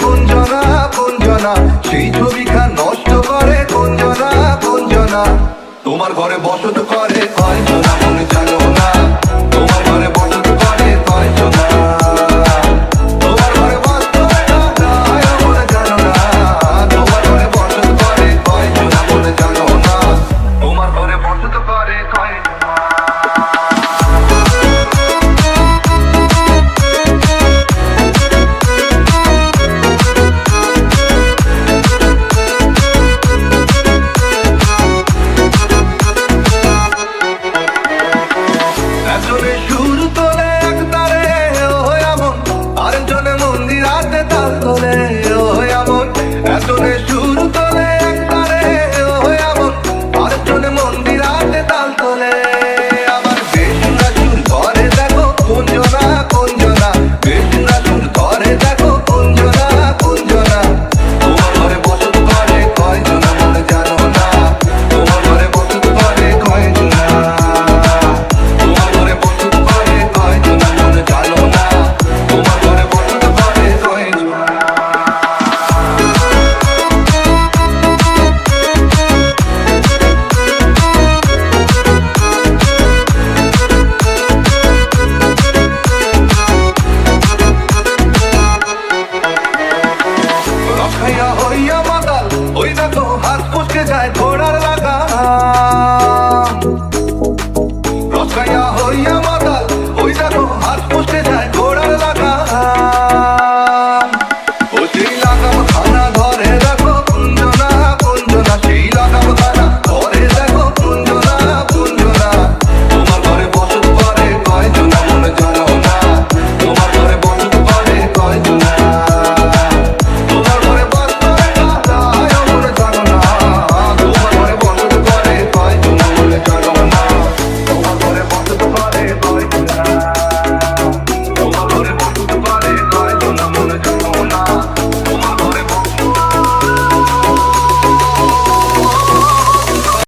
কুঞ্জনা কুঞ্জনা। সেই ছবিখান নষ্ট করে কুঞ্জনা কুঞ্জনা। তোমার ঘরে বসত ওই দেখো হাত পুষকে যায় ঘোড়ার লাগা